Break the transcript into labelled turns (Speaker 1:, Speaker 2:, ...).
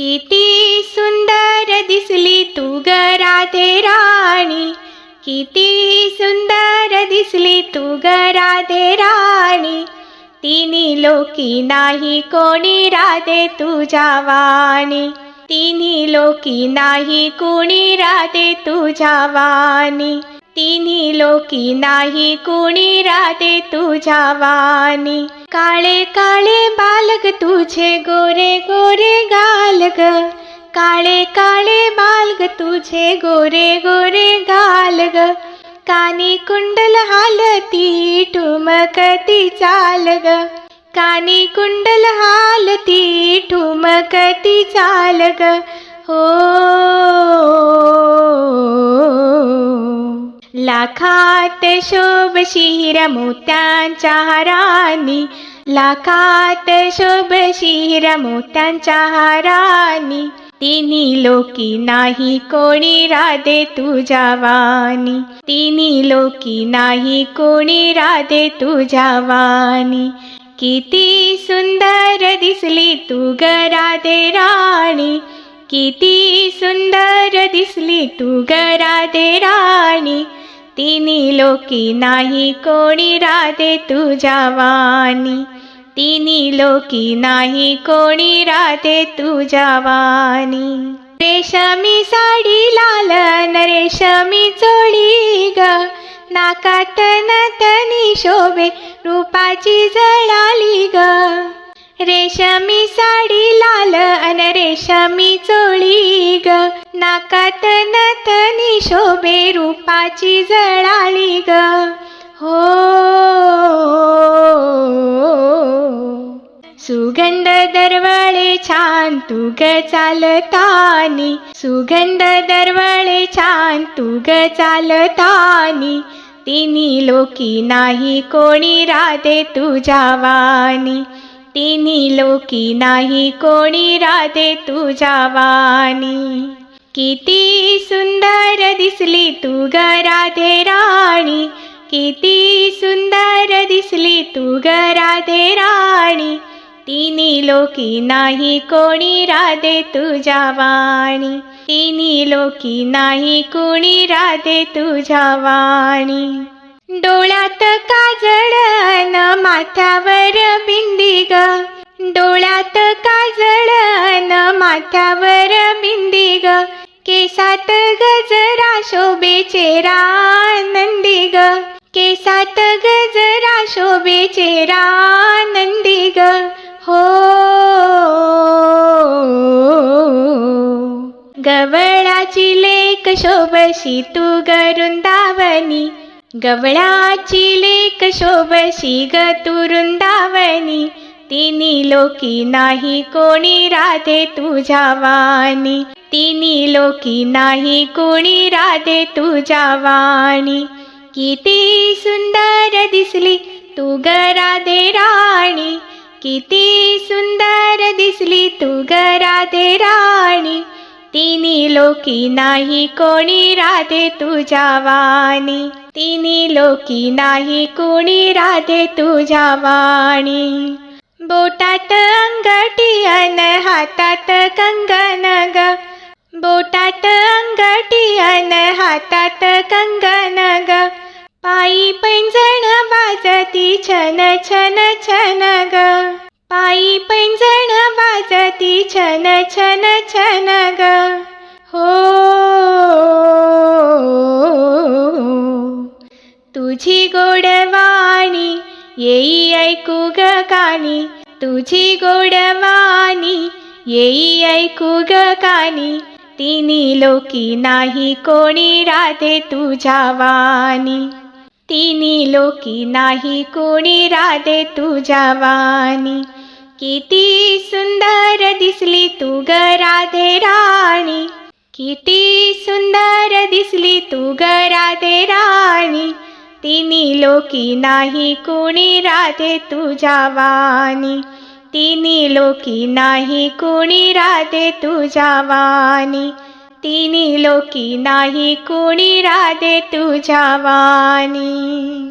Speaker 1: किती सुंदर दिसली तू ग राधे राणी. किती सुंदर दिसली तू ग राधे राणी. तिन्ही लोकी नाही कोणी राधे तुझ्या वाणी. तिन्ही लोकी नाही कोणी राधे तुझ्या वाणी. तिन्ही लोकी नाही कोणी राधे तुझ्या वाणी. काळे काळे बालक तुझे गोरे गोरे गाल ग काळे काळे बालग तुझे गोरे गोरे गाल ग कानी कुंडल हालती ठुमकती चाल ग कानी कुंडल हालती ठुमकती चाल ग हो लाखात शोभ शिर मोत्यांच्या हारानी लाखात शोभ शिर मोत्यांच्या हारानी. तिन्ही लोकी नाही कोणी राधे तुझ्या वाणी. तिन्ही लोकी नाही कोणी राधे तुझ्या वाणी. किती सुंदर दिसली तू ग राधे राणी. किती सुंदर दिसली तू ग राधे राणी. तिन्ही लोकी नाही कोणी राधे तुझ्या वाणी. तिनी लोकी नाही कोणी राधे तुझ्या वाणी. रेशमी साडी लाल रेशमी चोळी ग. नाकात नतनी शोभे रूपाची जळाली ग. रेशमी साडी लाल अन रेशमी चोळी ग. नाकात नतनी शोभे रूपाची जळाली ग. हो सुगंध दरवळे छान तुग चालतानी. सुगंध दरवळे छान तुग चालतानी. तिन्ही लोकी नाही कोणी राधे तुझ्या वाणी. तिन्ही लोकी नाही कोणी राधे तुझ्या वाणी. किती सुंदर दिसली तू ग राधे राणी. किती सुंदर दिसली तू ग राधे राणी. तिनी लोकी नाही कोणी राधे तुझ्या वाणी. तिन्ही लोकी नाही कोणी राधे तुझ्या वाणी. डोळ्यात काजळ अन माथ्यावर बिंदी ग. डोळ्यात काजळ अन माथ्यावर बिंदी ग. केसात गजरा शोभे चेहरा नंदी ग. केसात गजरा शोभे चेहरा शोभशी तू गरुंदावनी गवळाची लेक शोभशी ग तू रुंदावनी तिन्ही लोकी नाही कोणी राधे तुझ्या वाणी तिन्ही लोकी नाही कोणी राधे तुझ्या वाणी. किती सुंदर दिसली तू ग राधे राणी किती सुंदर दिसली तू ग राधे राणी. तिन्ही लोकी नाही कोणी राधे तुझ्या वाणी? तिन्ही लोकी नाही कोणी राधे तुझ्या वाणी? बोटात अंगठी अन हातात कंगन ग. बोटात अंगठी अन हातात कंगन ग. पायी पैंजण वाजती छन छन छन ग. पायी पैंजण वाजती छन छन छन ग हो। तुझी गोडवाणी येई ऐकू ग कानी। तुझी गोडवाणी येई ऐकू ग कानी। तिनी लोकी नाही कोणी राधे तुझ्या वाणी। तिनी लोकी नाही कोणी राधे तुझ्या वाणी। किती सुंदर दिसली तू ग राधे राणी. किती सुंदर दिसली तू ग राधे राणी. तिन्ही लोकी नाही कोणी राधे तुझ्या वाणी. तिन्ही लोकी नाही कोणी राधे तुझ्या वाणी. तिन्ही लोकी नाही कोणी राधे तुझ्या वाणी.